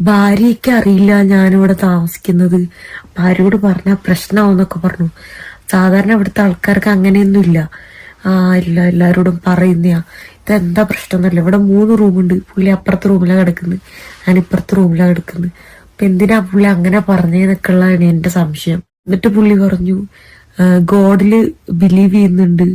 ഭാര്യയ്ക്ക് അറിയില്ല ഞാനിവിടെ താമസിക്കുന്നത്. ഭാര്യയോട് പറഞ്ഞ പ്രശ്നമാവെന്നൊക്കെ പറഞ്ഞു. സാധാരണ ഇവിടുത്തെ ആൾക്കാർക്ക് അങ്ങനെയൊന്നുമില്ല. ആ ഇല്ല എല്ലാരോടും പറയുന്നയാ. ഇതെന്താ പ്രശ്നം എന്നല്ല ഇവിടെ മൂന്ന് റൂമുണ്ട്. പുള്ളി അപ്പുറത്തെ റൂമിലാണ് കിടക്കുന്നത് ഞാൻ ഇപ്പുറത്തെ റൂമിലാണ് കിടക്കുന്നത് അപ്പൊ എന്തിനാ പുള്ളി അങ്ങനെ പറഞ്ഞതെന്നൊക്കെ ഉള്ളതാണ് എന്റെ സംശയം. എന്നിട്ട് പുള്ളി പറഞ്ഞു ഗോഡിൽ ബിലീവ് ചെയ്യുന്നുണ്ട്.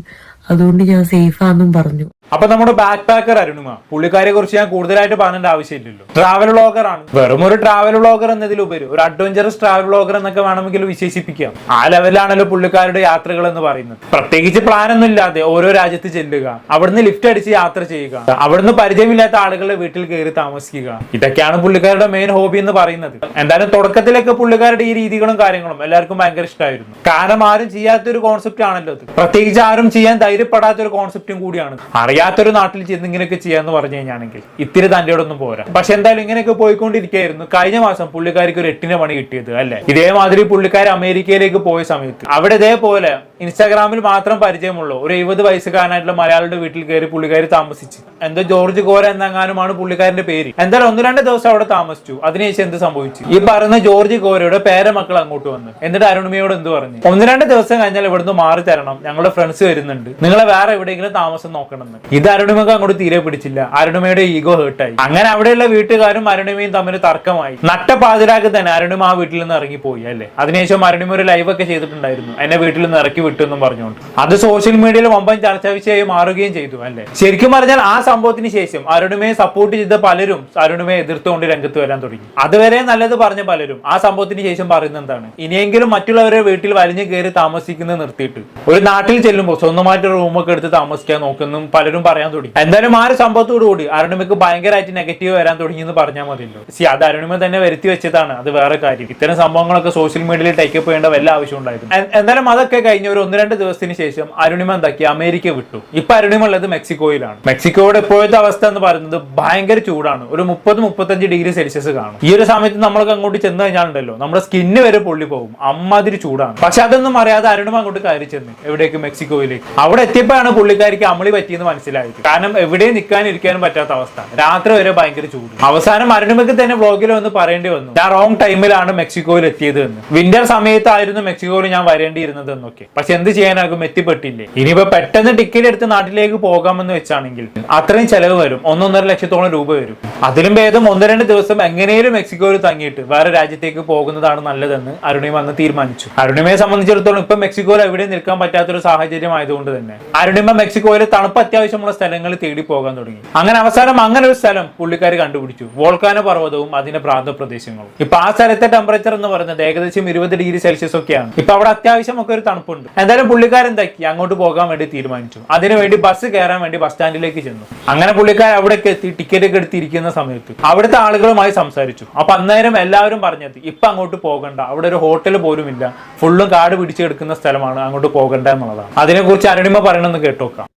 അതുകൊണ്ട് ഞാൻ സേഫാന്നും പറഞ്ഞു. അപ്പൊ നമ്മുടെ ബാക്ക് പാക്കർ അരുണിമ പുള്ളിക്കാരെ കുറിച്ച് ഞാൻ കൂടുതലായിട്ട് പറയേണ്ട ആവശ്യമില്ലല്ലോ. ട്രാവൽ വ്ളോഗർ ആണ്. വെറും ഒരു ട്രാവൽ വ്ളോഗർ എന്നതിലുപരി ഒരു അഡ്വഞ്ചറസ് ട്രാവൽ വ്ളോഗർ എന്നൊക്കെ വേണമെങ്കിൽ വിശേഷിപ്പിക്കാം. ആ ലെവലിലാണല്ലോ പുള്ളിക്കാരുടെ യാത്രകൾ എന്ന് പറയുന്നത്. പ്രത്യേകിച്ച് പ്ലാൻ ഒന്നും ഇല്ലാതെ ഓരോ രാജ്യത്ത് ചെല്ലുക അവിടുന്ന് ലിഫ്റ്റ് അടിച്ച് യാത്ര ചെയ്യുക അവിടുന്ന് പരിചയമില്ലാത്ത ആളുകളുടെ വീട്ടിൽ കയറി താമസിക്കുക. ഇതൊക്കെയാണ് പുള്ളിക്കാരുടെ മെയിൻ ഹോബി എന്ന് പറയുന്നത്. എന്തായാലും തുടക്കത്തിലൊക്കെ പുള്ളിക്കാരുടെ ഈ രീതികളും കാര്യങ്ങളും എല്ലാവർക്കും ഭയങ്കര ഇഷ്ടമായിരുന്നു കാരണം ആരും ചെയ്യാത്ത ഒരു കോൺസെപ്റ്റ് ആണല്ലോ പ്രത്യേകിച്ച് ആരും ചെയ്യാൻ ധൈര്യപ്പെടാത്ത ഒരു കോൺസെപ്റ്റും കൂടിയാണ്. അറിയാത്തൊരു നാട്ടിൽ ചെന്ന് ഇങ്ങനെയൊക്കെ ചെയ്യാന്ന് പറഞ്ഞു കഴിഞ്ഞാണെങ്കിൽ ഇത്തിരി തന്റെ ഒന്നും പോരാ. പക്ഷെ എന്തായാലും ഇങ്ങനെയൊക്കെ പോയിക്കൊണ്ടിരിക്കുകയായിരുന്നു. കഴിഞ്ഞ മാസം പുള്ളിക്കാരിക്ക് ഒരു എട്ടിന് പണി കിട്ടിയത് അല്ലെ? ഇതേമാതിരി പുള്ളിക്കാർ അമേരിക്കയിലേക്ക് പോയ സമയത്ത് അവിടെ ഇതേപോലെ ഇൻസ്റ്റാഗ്രാമിൽ മാത്രം പരിചയമുള്ള. ഒരു എഴുപത് വയസ്സുകാരനായിട്ടുള്ള മലയാളിയുടെ വീട്ടിൽ കയറി പുള്ളിക്കാർ താമസിച്ച്. എന്തോ ജോർജ് കോര എന്നെങ്ങാനുമാണ് പുള്ളിക്കാരന്റെ പേര്. എന്തായാലും ഒന്ന് രണ്ട് ദിവസം അവിടെ താമസിച്ചു. അതിനുശേഷം എന്ത് സംഭവിച്ചു? ഈ പറയുന്ന ജോർജ് ഗോരയുടെ പേരമക്കൾ അങ്ങോട്ട് വന്നു. എന്നിട്ട് അരുണിമയോട് എന്ത് പറഞ്ഞു? ഒന്ന് രണ്ട് ദിവസം കഴിഞ്ഞാൽ ഇവിടുന്ന് മാറി തരണം. ഞങ്ങളുടെ ഫ്രണ്ട്സ് വരുന്നുണ്ട്. നിങ്ങളെ വേറെ എവിടെയെങ്കിലും താമസം നോക്കണമെന്ന്. ഇത് അരുണിമക്ക് അങ്ങോട്ട് തീരെ പിടിച്ചില്ല. അരുണിമയുടെ ഈഗോ ഹേർട്ടായി അങ്ങനെ അവിടെയുള്ള വീട്ടുകാരും അരുണിമയും തമ്മിൽ തർക്കമായി. നട്ടപ്പാതിരാക്ക് തന്നെ അരുണിമ ആ വീട്ടിൽ നിന്ന് ഇറങ്ങിപ്പോയി അല്ലേ? അതിനുശേഷം അരുണിമ ഒരു ലൈവ് ഒക്കെ ചെയ്തിട്ടുണ്ടായിരുന്നു. എന്നെ വീട്ടിൽ നിന്ന് ഇറക്കി വിട്ടു എന്നും പറഞ്ഞുകൊണ്ട്. അത് സോഷ്യൽ മീഡിയയിൽ വമ്പൻ ചർച്ചാ വിഷയമായി മാറുകയും ചെയ്തു അല്ലേ? ശരിക്കും പറഞ്ഞാൽ ആ സംഭവത്തിന് ശേഷം അരുണിമയെ സപ്പോർട്ട് ചെയ്ത പലരും അരുണിമയെ എതിർത്തുകൊണ്ട് രംഗത്ത് വരാൻ തുടങ്ങി. അതുവരെ നല്ലത് പറഞ്ഞ പലരും ആ സംഭവത്തിന് ശേഷം പറയുന്നത് എന്താണ്? ഇനിയെങ്കിലും മറ്റുള്ളവരെ വീട്ടിൽ വലിഞ്ഞു കയറി താമസിക്കുന്നത് നിർത്തിയിട്ട്. ഒരു നാട്ടിൽ ചെല്ലുമ്പോൾ സ്വന്തമായിട്ട് റൂമൊക്കെ എടുത്ത് താമസിക്കാൻ നോക്കുന്നും പലരും പറയാൻ തുടങ്ങി. എന്തായാലും ആ ഒരു സംഭവത്തോടു കൂടി അരുണിമയ്ക്ക് ഭയങ്കരമായിട്ട് നെഗറ്റീവ് വരാൻ തുടങ്ങി എന്ന് പറഞ്ഞാൽ മതിയല്ലോ സി അത് അരുണിമ തന്നെ വരുത്തി വെച്ചതാണ്. അത് വേറെ കാര്യം. ഇത്തരം സംഭവങ്ങളൊക്കെ സോഷ്യൽ മീഡിയയിൽ ടേക്കപ്പ് ചെയ്യേണ്ട വല്ല ആവശ്യം ഉണ്ടായിരുന്നു. എന്തായാലും അതൊക്കെ കഴിഞ്ഞ ഒരു ഒന്ന് രണ്ട് ദിവസത്തിന് ശേഷം അരുണിമ എന്താക്കി അമേരിക്ക വിട്ടു. ഇപ്പൊ അരുണിമ ഉള്ളത് മെക്സിക്കോയിലാണ്. മെക്സിക്കോയുടെ ഇപ്പോഴത്തെ അവസ്ഥ എന്ന് പറയുന്നത് ഭയങ്കര ചൂടാണ്. ഒരു മുപ്പത് മുപ്പത്തഞ്ച് ഡിഗ്രി സെൽഷ്യസ് കാണും. ഈ ഒരു സമയത്ത് നമ്മൾക്ക് അങ്ങോട്ട് ചെന്ന് കഴിഞ്ഞാലുണ്ടല്ലോ നമ്മുടെ സ്കിന്ന് വരെ പൊള്ളി പോകും. അമ്മാതിരി ചൂടാണ്. പക്ഷെ അതൊന്നും അറിയാതെ അരുണിമ അങ്ങോട്ട് കയറി ചെന്ന് എവിടേക്ക്? മെക്സിക്കോയിലേക്ക്. അവിടെ എത്തിയപ്പോഴാണ് പുള്ളിക്കാരിക്ക് അമളി പറ്റിയെന്ന് മനസ്സിലായത് കാരണം എവിടെ നിൽക്കാനിരിക്കാനും പറ്റാത്ത അവസ്ഥ. രാത്രി വരെ ഭയങ്കര ചൂട്. അവസാനം അരുണിമയ്ക്ക് തന്നെ വ്ളോഗിൽ വന്ന് പറയേണ്ടി വന്നു. ഞാൻ റോങ് ടൈമിലാണ് മെക്സിക്കോയിൽ എത്തിയത് എന്ന് വിന്റർ സമയത്തായിരുന്നു മെക്സിക്കോയിൽ ഞാൻ വരേണ്ടിയിരുന്നത് എന്നൊക്കെ പക്ഷെ എന്ത് ചെയ്യാനാകും? എത്തിപ്പെട്ടില്ലേ? ഇനിയിപ്പോ പെട്ടെന്ന് ടിക്കറ്റ് എടുത്ത് നാട്ടിലേക്ക് പോകാമെന്ന് വെച്ചാണെങ്കിൽ അത്രയും ചെലവ് വരും. ഒന്നൊന്നര ലക്ഷത്തോളം രൂപ വരും. അതിലും ഭേദം ഒന്ന് രണ്ട് ദിവസം എങ്ങനെയും മെക്സിക്കോയിൽ തങ്ങിയിട്ട് വേറെ രാജ്യത്തേക്ക് പോകുന്നതാണ് നല്ലതെന്ന് അരുണിമ അന്ന് തീരുമാനിച്ചു. അരുണിമയെ സംബന്ധിച്ചിടത്തോളം ഇപ്പൊ മെക്സിക്കോയിൽ എവിടെ നിൽക്കാൻ പറ്റാത്തൊരു സാഹചര്യം ആയതുകൊണ്ട് തന്നെ. അരുണിമ മെക്സിക്കോയിലെ തണുപ്പ് അത്യാവശ്യമുള്ള സ്ഥലങ്ങളിൽ തേടി പോകാൻ തുടങ്ങി. അങ്ങനെ അവസാനം അങ്ങനെ ഒരു സ്ഥലം പുള്ളിക്കാർ കണ്ടുപിടിച്ചു. വോൾക്കാന പർവതവും അതിന്റെ പ്രാന്ത പ്രദേശങ്ങളും ഇപ്പൊ ആ സ്ഥലത്തെ ടെമ്പറേച്ചർ എന്ന് പറയുന്നത് ഏകദേശം ഇരുപത് ഡിഗ്രി സെൽഷ്യസ് ഒക്കെയാണ്. ഇപ്പൊ അവിടെ അത്യാവശ്യം ഒക്കെ ഒരു തണുപ്പുണ്ട്. എന്തായാലും പുള്ളിക്കാരൻ എന്താക്കി? അങ്ങോട്ട് പോകാൻ വേണ്ടി തീരുമാനിച്ചു. അതിനുവേണ്ടി ബസ് കയറാൻ വേണ്ടി ബസ് സ്റ്റാൻഡിലേക്ക് ചെന്നു. അങ്ങനെ പുള്ളിക്കാരൻ അവിടെ എത്തി ടിക്കറ്റ് ഒക്കെ എടുത്തിരിക്കുന്ന സമയത്ത് അവിടുത്തെ ആളുകളുമായി സംസാരിച്ചു. അപ്പൊ അന്നേരം എല്ലാവരും പറഞ്ഞത് ഇപ്പൊ അങ്ങോട്ട് പോകണ്ട. അവിടെ ഒരു ഹോട്ടൽ പോലും ഇല്ല. ഫുള്ളും കാട് പിടിച്ചെടുക്കുന്ന സ്ഥലമാണ്. അങ്ങോട്ട് പോകണ്ട എന്നുള്ളതാണ്. അതിനെക്കുറിച്ച് അരുണിമ പറയണമെന്ന് കേട്ടോക്കാം.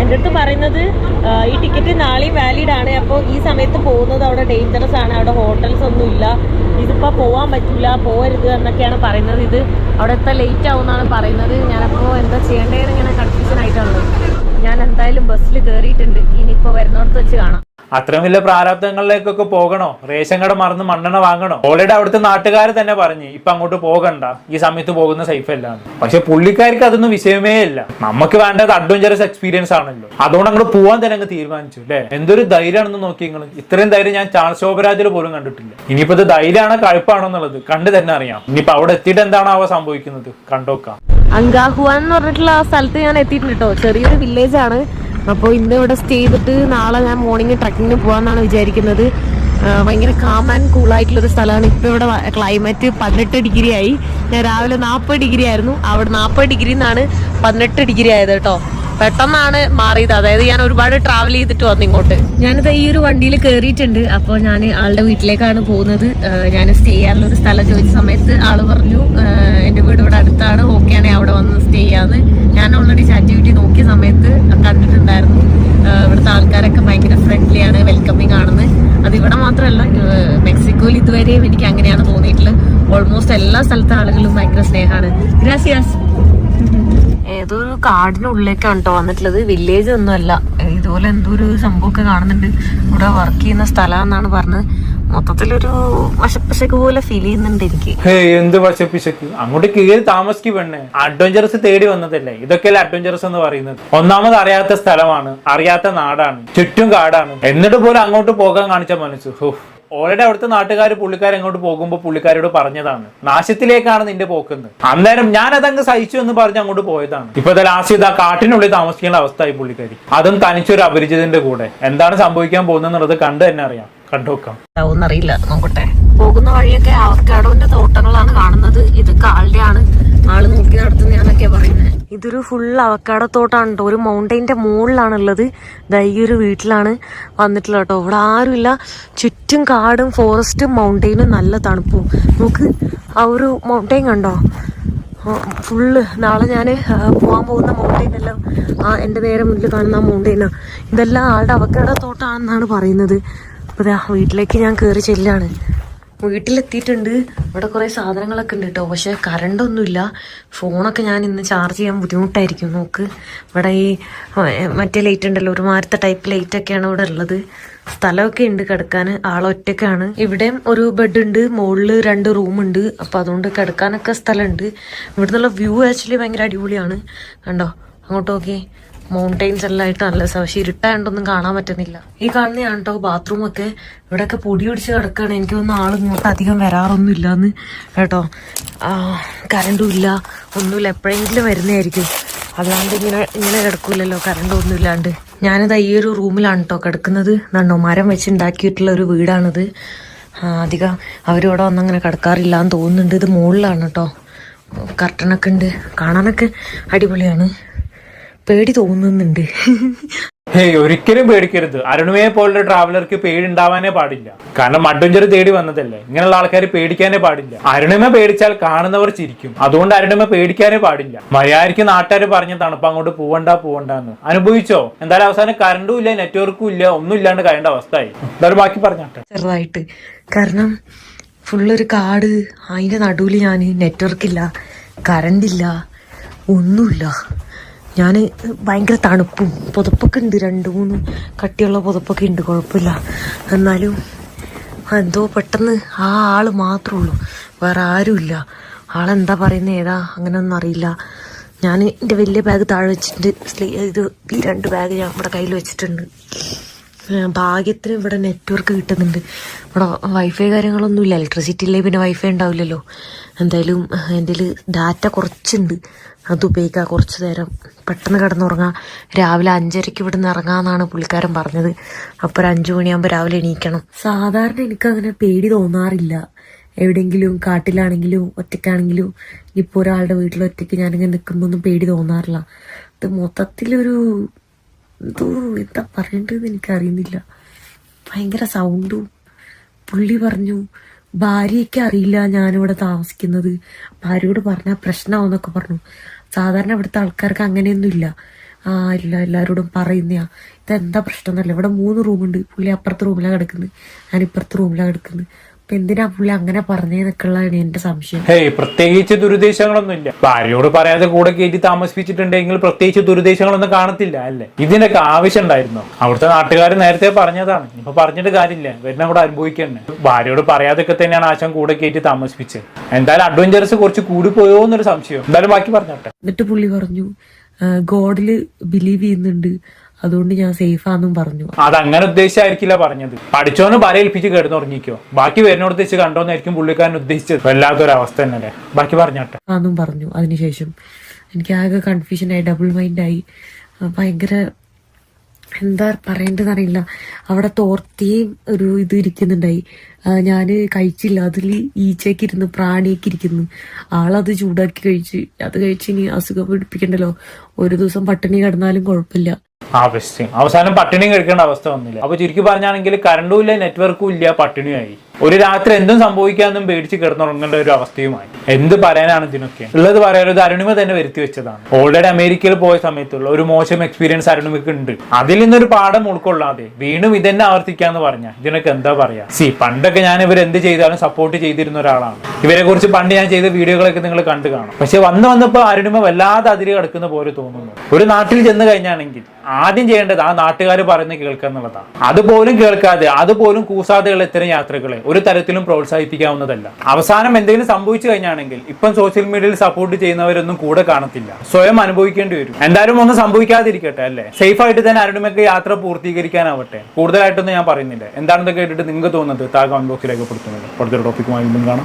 എന്റെ അടുത്ത് പറയുന്നത് ഈ ടിക്കറ്റ് നാളെയും വാലിഡ് ആണ്. അപ്പോൾ ഈ സമയത്ത് പോകുന്നത് അവിടെ ഡേഞ്ചറസ് ആണ്. അവിടെ ഹോട്ടൽസ് ഒന്നും ഇല്ല. ഇതിപ്പോൾ പോകാൻ പറ്റില്ല പോകരുത് എന്നൊക്കെയാണ് പറയുന്നത്. ഇത് അവിടെ എത്താൻ ലേറ്റ് ആവും എന്നാണ് പറയുന്നത്. ഞാനപ്പോൾ എന്താ ചെയ്യേണ്ടതെന്ന് ഇങ്ങനെ കൺഫ്യൂഷൻ ആയിട്ടാണ് ഞാൻ എന്തായാലും ബസ്സിൽ കയറിയിട്ടുണ്ട് ഇനിയിപ്പോൾ വരുന്നിടത്ത് വെച്ച് കാണാം. അത്രയും വലിയ പ്രാരാബ്ദങ്ങളിലേക്കൊക്കെ പോകണോ? റേഷൻ കട മറന്ന് മണ്ണെണ്ണ വാങ്ങണോ? ഓൾറെഡി അവിടുത്തെ നാട്ടുകാർ തന്നെ പറഞ്ഞു ഇപ്പൊ അങ്ങോട്ട് പോകണ്ട. ഈ സമയത്ത് പോകുന്ന സേഫ് അല്ല പക്ഷെ പുള്ളിക്കാർക്ക് അതൊന്നും വിഷയമേ ഇല്ല. നമുക്ക് വേണ്ടത് അഡ്വഞ്ചറസ് എക്സ്പീരിയൻസ് ആണല്ലോ. അതുകൊണ്ട് അങ്ങോട്ട് പോവാൻ തന്നെ അങ്ങ് തീരുമാനിച്ചു അല്ലേ എന്തൊരു ധൈര്യമാണെന്ന് നോക്കി നിങ്ങൾ ഇത്രയും ധൈര്യം ഞാൻ ചാൾസ് ശോഭരാജിൽ പോലും കണ്ടിട്ടില്ല. ഇനിയിപ്പോ ഇത് ധൈര്യമാണോ കഴുപ്പാണോ എന്നുള്ളത് കണ്ടു തന്നെ അറിയാം. ഇനിയിപ്പോ അവിടെ എത്തിയിട്ട് എന്താണോ അവ സംഭവിക്കുന്നത്? കണ്ടോക്കാം. അങ്കാഹുവാൻ എന്ന് പറഞ്ഞിട്ടുള്ള ആ സ്ഥലത്ത് ഞാൻ എത്തിയിട്ടുണ്ട് കേട്ടോ ചെറിയൊരു വില്ലേജാണ് അപ്പോൾ ഇന്ന് ഇവിടെ സ്റ്റേ ചെയ്തിട്ട് നാളെ ഞാൻ മോർണിംഗ് ട്രക്കിങ്ങിന് പോകാമെന്നാണ് വിചാരിക്കുന്നത്. ഭയങ്കര കാം ആൻഡ് കൂളായിട്ടുള്ളൊരു സ്ഥലമാണ്. ഇപ്പോൾ ഇവിടെ ക്ലൈമറ്റ് പതിനെട്ട് ഡിഗ്രി ആയി ഞാൻ രാവിലെ നാൽപ്പത് ഡിഗ്രി ആയിരുന്നു അവിടെ നാൽപ്പത് ഡിഗ്രി നിന്നാണ് പതിനെട്ട് ഡിഗ്രി ആയത് കേട്ടോ. പെട്ടെന്നാണ് മാറിയത്. അതായത് ഞാൻ ഒരുപാട് ട്രാവൽ ചെയ്തിട്ട് വന്നു ഇങ്ങോട്ട്. ഞാനിത് ഈ ഒരു വണ്ടിയിൽ കയറിയിട്ടുണ്ട് അപ്പോൾ ഞാൻ ആളുടെ വീട്ടിലേക്കാണ് പോകുന്നത്. ഞാൻ സ്റ്റേ ചെയ്യാനുള്ള ഒരു സ്ഥലം ചോദിച്ച സമയത്ത് ആൾ പറഞ്ഞു എന്റെ വീട് ഇവിടെ അടുത്താണ്. ഓക്കെ ആണെങ്കിൽ അവിടെ വന്ന് സ്റ്റേ ചെയ്യാന്ന്. ഞാൻ ഓൾറെഡി ചാറ്റ് ചാറ്റിവിറ്റി നോക്കിയ സമയത്ത് കണ്ടിട്ടുണ്ടായിരുന്നു. ഇവിടുത്തെ ആൾക്കാരൊക്കെ ഭയങ്കര ഫ്രണ്ട്ലി ആണ് വെൽക്കമിങ് ആണെന്ന്. അത് ഇവിടെ മാത്രമല്ല മെക്സിക്കോയിൽ ഇതുവരെയും എനിക്ക് അങ്ങനെയാണ് തോന്നിയിട്ടുള്ളത്. ഓൾമോസ്റ്റ് എല്ലാ സ്ഥലത്തെ ആളുകളും ഭയങ്കര സ്നേഹമാണ്. ഗ്രാസിയാസ് ഏതോ ഒരു കാടിനുള്ളിലേക്കാണ് കേട്ടോ വന്നിട്ടുള്ളത് വില്ലേജ് ഒന്നും അല്ല. ഇതുപോലെ എന്തോ ഒരു സംഭവമൊക്കെ കാണുന്നുണ്ട്. ഇവിടെ വർക്ക് ചെയ്യുന്ന സ്ഥലമാണെന്നാണ് പറഞ്ഞത്. മൊത്തത്തിലൊരു വശപ്പിശക്ക് പോലെ ഫീൽ ചെയ്യുന്നുണ്ട് എനിക്ക്. എന്ത് വശപ്പിശക്ക് അങ്ങോട്ട് കീറി താമസിക്കും പെണ്ണെ. അഡ്വഞ്ചറസ് തേടി വന്നതല്ലേ? ഇതൊക്കെയല്ലേ അഡ്വഞ്ചറസ് എന്ന് പറയുന്നത്. ഒന്നാമത് അറിയാത്ത സ്ഥലമാണ്. അറിയാത്ത നാടാണ്. ചുറ്റും കാടാണ്. എന്നിട്ട് പോലും അങ്ങോട്ട് പോകാൻ കാണിച്ച മനസ്സ്. ഓൾറെഡി അവിടുത്തെ നാട്ടുകാർ പുള്ളിക്കാർ അങ്ങോട്ട് പോകുമ്പോൾ പുള്ളിക്കാരോട് പറഞ്ഞതാണ്. നാശത്തിലേക്കാണ് നിന്റെ പോക്കുന്നത് അന്നേരം ഞാൻ അതങ്ങ് സഹിച്ചു എന്ന് പറഞ്ഞ് അങ്ങോട്ട് പോയതാണ്. ഇപ്പൊ ലാസ്റ്റ് ആ കാട്ടിനുള്ളിൽ താമസിക്കേണ്ട അവസ്ഥയായി പുള്ളിക്കാരി. അതും തനിച്ചൊരു അപരിചിതന്റെ കൂടെ. എന്താണ് സംഭവിക്കാൻ പോകുന്നത് എന്നുള്ളത് കണ്ടു തന്നെ അറിയാം. കണ്ടുവെക്കാം അറിയില്ല നോക്കട്ടെ. പോകുന്ന വഴിയൊക്കെ അവർക്കാടോന്റെ തോട്ടങ്ങളാണ് കാണുന്നത്. ഇത് ആളുടെ ആണ് ആൾ നോക്കി നടത്തുന്നതാണൊക്കെ പറയുന്നത്. ഇതൊരു ഫുൾ അവക്കാട തോട്ടാണ് ഒരു മൗണ്ടൈന്റെ മുകളിലാണുള്ളത്. ഉള്ളത് ഈ ഒരു വീട്ടിലാണ് വന്നിട്ടുള്ളത് കേട്ടോ. ഇവിടെ ആരുമില്ല. ചുറ്റും കാടും ഫോറസ്റ്റും മൗണ്ടൈനും നല്ല തണുപ്പും. നമുക്ക് ആ ഒരു മൗണ്ടൈൻ കണ്ടോ? ഫുള്ള് നാളെ ഞാൻ പോകാൻ പോകുന്ന മൗണ്ടൈൻ എല്ലാം ആ എന്റെ നേരെ മുന്നിൽ കാണുന്ന ആ മൗണ്ടൈനാണ് ഇതെല്ലാം ആളുടെ അവക്കാട തോട്ടാണെന്നാണ് പറയുന്നത്. അപ്പോൾ ഇതാ വീട്ടിലേക്ക് ഞാൻ കയറി ചെല്ലാണ്. വീട്ടിലെത്തിയിട്ടുണ്ട്. ഇവിടെ കുറേ സാധനങ്ങളൊക്കെ ഉണ്ട് കേട്ടോ. പക്ഷേ കറണ്ടൊന്നുമില്ല ഫോണൊക്കെ ഞാൻ ഇന്ന് ചാർജ് ചെയ്യാൻ ബുദ്ധിമുട്ടായിരിക്കും. നോക്ക്. ഇവിടെ ഈ മറ്റേ ലൈറ്റ് ഉണ്ടല്ലോ. ഒരു മാരത്തെ ടൈപ്പ് ലൈറ്റ് ഒക്കെയാണ് ഇവിടെ ഉള്ളത്. സ്ഥലമൊക്കെ ഉണ്ട് കിടക്കാൻ. ആളൊറ്റക്കാണ് ഇവിടെയും ഒരു ബെഡ് ഉണ്ട്. മുകളിൽ രണ്ട് റൂമുണ്ട് അപ്പൊ അതുകൊണ്ട് കിടക്കാനൊക്കെ സ്ഥലമുണ്ട്. ഇവിടുന്നുള്ള വ്യൂ ആക്ച്വലി ഭയങ്കര അടിപൊളിയാണ്. കണ്ടോ? അങ്ങോട്ട് നോക്കി മൗണ്ടൈൻസ് എല്ലാം ആയിട്ട് നല്ല സ- പക്ഷെ കാണാൻ പറ്റുന്നില്ല. ഈ കാണുന്നതാണ് കേട്ടോ ബാത്റൂം ഒക്കെ. ഇവിടെ ഒക്കെ പൊടി പിടിച്ച് കിടക്കുകയാണ് എനിക്ക് തോന്നുന്നു ആൾ ഇങ്ങോട്ട് അധികം വരാറൊന്നും ഇല്ലാന്ന് കേട്ടോ. കറണ്ടും ഇല്ല. ഒന്നുമില്ല. എപ്പോഴെങ്കിലും വരുന്നതായിരിക്കും. അല്ലാണ്ട് ഇങ്ങനെ ഇങ്ങനെ കിടക്കൂലല്ലോ. കറണ്ട് ഒന്നും ഇല്ലാണ്ട്. ഞാനിത് ഈ ഒരു റൂമിലാണ് കേട്ടോ കിടക്കുന്നത്. നണ്ടോ മരം വെച്ച് ഉണ്ടാക്കിയിട്ടുള്ള ഒരു വീടാണിത്. അധികം അവരിവിടെ വന്നങ്ങനെ കിടക്കാറില്ല എന്ന് തോന്നുന്നുണ്ട്. ഇത് മുകളിലാണ് കേട്ടോ കർട്ടനൊക്കെ ഉണ്ട്. കാണാനൊക്കെ അടിപൊളിയാണ്. പേടി തോന്നുന്നുണ്ട്. ഹേയ് ഒരിക്കലും പേടിക്കരുത്. അരുണുമയെ പോലുള്ള ട്രാവലർക്ക് പേടി ഉണ്ടാവാനേ പാടില്ല. കാരണം അഡ്വഞ്ചർ തേടി വന്നതല്ലേ? ഇങ്ങനെയുള്ള ആൾക്കാർ പേടിക്കാനേ പാടില്ല. അരുണിമ പേടിച്ചാൽ കാണുന്നവർ ചിരിക്കും. അതുകൊണ്ട് അരുണിമ പേടിക്കാനേ പാടില്ല. മര്യാദയ്ക്ക് നാട്ടുകാർ പറഞ്ഞ തണുപ്പ് അങ്ങോട്ട് പോവണ്ട പോവണ്ടെന്ന് അനുഭവിച്ചോ? എന്തായാലും അവസാനം കറണ്ടും ഇല്ല നെറ്റ്വർക്കും ഇല്ല ഒന്നും ഇല്ലാണ്ട് കഴിയേണ്ട അവസ്ഥയായി. എന്തായാലും ബാക്കി പറഞ്ഞാട്ടെ ചെറുതായിട്ട്. കാരണം ഫുള്ളൊരു കാട് അതിന്റെ നടുവിൽ ഞാൻ നെറ്റ്വർക്ക് ഇല്ല കറണ്ട് ഇല്ല ഒന്നുമില്ല. ഞാൻ ഭയങ്കര തണുപ്പും പുതപ്പൊക്കെ ഉണ്ട് രണ്ട് മൂന്ന് കട്ടിയുള്ള പുതപ്പൊക്കെ ഉണ്ട് കുഴപ്പമില്ല. എന്നാലും എന്തോ പെട്ടെന്ന് ആ ആൾ മാത്രമേ ഉള്ളൂ. വേറെ ആരുമില്ല. ആളെന്താ പറയുന്നത് ഏതാ അങ്ങനെയൊന്നും അറിയില്ല. ഞാൻ എന്റെ വലിയ ബാഗ് താഴെ വെച്ചിട്ടുണ്ട്. ഇത് ഈ രണ്ട് ബാഗ് ഞാൻ നമ്മുടെ കയ്യിൽ വെച്ചിട്ടുണ്ട്. ഭാഗ്യത്തിന് ഇവിടെ നെറ്റ്വർക്ക് കിട്ടുന്നുണ്ട്. ഇവിടെ വൈഫൈ കാര്യങ്ങളൊന്നും ഇല്ല ഇലക്ട്രിസിറ്റി ഇല്ലേ പിന്നെ വൈഫൈ ഉണ്ടാവില്ലല്ലോ. എന്തായാലും എന്റെ ഡാറ്റ കുറച്ചുണ്ട്. അത് ഉപയോഗിക്കാം. കുറച്ച് നേരം പെട്ടെന്ന് കിടന്നുറങ്ങാം. രാവിലെ അഞ്ചരയ്ക്ക് ഇവിടുന്ന് ഇറങ്ങാമെന്നാണ് പുള്ളിക്കാരൻ പറഞ്ഞത്. അപ്പോൾ ഒരു അഞ്ചു മണിയാകുമ്പോൾ രാവിലെ എണീക്കണം. സാധാരണ എനിക്കങ്ങനെ പേടി തോന്നാറില്ല. എവിടെയെങ്കിലും കാട്ടിലാണെങ്കിലും ഒറ്റയ്ക്കാണെങ്കിലും ഇപ്പോൾ ഒരാളുടെ വീട്ടിൽ ഒറ്റയ്ക്ക് ഞാനിങ്ങനെ നിൽക്കുമ്പോൾ ഒന്നും പേടി തോന്നാറില്ല. ഇത് മൊത്തത്തിലൊരു എന്തോ എന്താ പറയേണ്ടതെന്ന് എനിക്കറിയുന്നില്ല. ഭയങ്കര സൗണ്ടും പുള്ളി പറഞ്ഞു ഭാര്യയ്ക്ക് അറിയില്ല ഞാനിവിടെ താമസിക്കുന്നത്. ഭാര്യയോട് പറഞ്ഞാൽ പ്രശ്നമാവെന്നൊക്കെ പറഞ്ഞു. സാധാരണ ഇവിടുത്തെ ആൾക്കാർക്ക് അങ്ങനെയൊന്നുമില്ല. ആ ഇല്ല എല്ലാവരോടും പറയുന്നയാ ഇതെന്താ പ്രശ്നം എന്നല്ല ഇവിടെ മൂന്ന് റൂമുണ്ട് പുള്ളി അപ്പുറത്തെ റൂമിലാണ് കിടക്കുന്നത് ഞാൻ ഇപ്പുറത്തെ റൂമിലാണ് കിടക്കുന്നത് എന്തിനാ പുള്ളി അങ്ങനെ പറഞ്ഞേ നിക്കുള്ളതാണ് എന്റെ സംശയം. ഹേ പ്രത്യേകിച്ച് ദുരുദ്ദേശങ്ങളൊന്നും ഇല്ല. ഭാര്യയോട് പറയാതെ കൂടെ കയറ്റി താമസിപ്പിച്ചിട്ടുണ്ടെങ്കിൽ പ്രത്യേകിച്ച് ദുരുദ്ദേശങ്ങളൊന്നും കാണത്തില്ല അല്ലേ? ഇതിനൊക്കെ ആവശ്യം ഉണ്ടായിരുന്നു അവിടുത്തെ നാട്ടുകാർ നേരത്തെ പറഞ്ഞതാണ്. ഇപ്പൊ പറഞ്ഞിട്ട് കാര്യമില്ല. വരുന്ന കൂടെ അനുഭവിക്കണ്ടേ. ഭാര്യയോട് പറയാതൊക്കെ തന്നെയാണ് ആശം കൂടെ കയറ്റി താമസിപ്പിച്ചത്. എന്തായാലും അഡ്വഞ്ചറസ് കുറച്ച് കൂടി പോയോ എന്നൊരു സംശയം. എന്തായാലും ബാക്കി പറഞ്ഞോട്ടെ. എന്നിട്ട് പുള്ളി പറഞ്ഞു ഗോഡിൽ ബിലീവ് ചെയ്യുന്നുണ്ട്. അതുകൊണ്ട് ഞാൻ സേഫാന്നും പറഞ്ഞു. അത് അങ്ങനെ ഉദ്ദേശിച്ചായിരിക്കില്ല പറഞ്ഞത്. പഠിച്ചോന്ന് ഏൽപ്പിച്ച് കിടന്നുറങ്ങിക്കോ. ബാക്കി വരുന്നോടത്ത് വെച്ച് കണ്ടോന്നായിരിക്കും പുള്ളിക്കാരൻ ഉദ്ദേശിച്ചത്. വല്ലാത്തൊരവസ്ഥ അവസ്ഥ തന്നെയല്ലേ? ബാക്കി പറഞ്ഞോട്ടെ. ആന്നും പറഞ്ഞു. അതിനുശേഷം എനിക്ക് ആകെ കൺഫ്യൂഷൻ ആയി ഡബിൾ മൈൻഡ് ആയി. ഭയങ്കര എന്താ പറയേണ്ടതെന്ന് അറിയില്ല അവിടെ തോർത്തിയും ഒരു ഇത് ഇരിക്കുന്നുണ്ടായി. ഞാൻ ഞാൻ കഴിച്ചില്ല. അതിൽ ഈച്ചയ്ക്ക് ഇരുന്ന് പ്രാണിയൊക്കെ ഇരിക്കുന്നു. ആളത് ചൂടാക്കി കഴിച്ച് അത് കഴിച്ച് ഇനി അസുഖം പിടിപ്പിക്കണ്ടല്ലോ. ഒരു ദിവസം പട്ടിണി കിടന്നാലും കുഴപ്പമില്ല. ആ അവസാനം പട്ടിണിയും കഴിക്കേണ്ട അവസ്ഥ വന്നില്ല. അപ്പൊ ചുരുക്കി പറഞ്ഞാണെങ്കിൽ കറണ്ടും ഇല്ല നെറ്റ്വർക്കും ഇല്ല പട്ടിണിയായി. ഒരു രാത്രി എന്തും സംഭവിക്കാമെന്നും പേടിച്ച് കിടന്നുറങ്ങേണ്ട ഒരു അവസ്ഥയുമായി. എന്ത് പറയാനാണ് ഇതിനൊക്കെ? ഉള്ളത് പറയാനൊരു അരുണിമ തന്നെ വരുത്തി വെച്ചതാണ്. ഓൾറെഡി അമേരിക്കയിൽ പോയ സമയത്തുള്ള ഒരു മോശം എക്സ്പീരിയൻസ് അരുണിമയ്ക്ക് ഉണ്ട്. അതിൽ നിന്നൊരു പാഠം ഉൾക്കൊള്ളാതെ വീണ്ടും ഇതന്നെ ആവർത്തിക്കാന്ന് പറഞ്ഞ. ഇതിനൊക്കെ എന്താ പറയാ? സി പണ്ടൊക്കെ ഞാൻ ഇവർ എന്ത് ചെയ്താലും സപ്പോർട്ട് ചെയ്തിരുന്ന ഒരാളാണ്. ഇവരെ കുറിച്ച് പണ്ട് ഞാൻ ചെയ്ത വീഡിയോകളൊക്കെ നിങ്ങൾ കണ്ടു കാണും. പക്ഷെ വന്ന് വന്നപ്പോൾ അരുണിമ വല്ലാതെ അതിരി കിടക്കുന്ന പോലെ തോന്നുന്നു. ഒരു നാട്ടിൽ ചെന്ന് കഴിഞ്ഞാണെങ്കിൽ ആദ്യം ചെയ്യേണ്ടത് ആ നാട്ടുകാർ പറയുന്നത് കേൾക്കുക എന്നുള്ളതാണ്. അതുപോലും കേൾക്കാതെ അതുപോലും കൂസാതെയുള്ള ഇത്തരം യാത്രകളെ ഒരു തരത്തിലും പ്രോത്സാഹിപ്പിക്കാവുന്നതല്ല. അവസാനം എന്തെങ്കിലും സംഭവിച്ചു കഴിഞ്ഞാണെങ്കിൽ ഇപ്പം സോഷ്യൽ മീഡിയയിൽ സപ്പോർട്ട് ചെയ്യുന്നവരൊന്നും കൂടെ കാണത്തില്ല. സ്വയം അനുഭവിക്കേണ്ടി വരും. എന്തായാലും ഒന്നും സംഭവിക്കാതിരിക്കട്ടെ അല്ലേ? സേഫ് ആയിട്ട് തന്നെ അരുണിമയ്ക്ക് യാത്ര പൂർത്തീകരിക്കാനാവട്ടെ. കൂടുതലായിട്ടൊന്നും ഞാൻ പറയുന്നില്ല. എന്താണെന്ന് കേട്ടിട്ട് നിങ്ങൾക്ക് തോന്നുന്നത് താഴെ കമന്റ് ബോക്സിൽ രേഖപ്പെടുത്തുന്നത്. ടോപ്പിക്കുമായി വീണ്ടും കാണാം.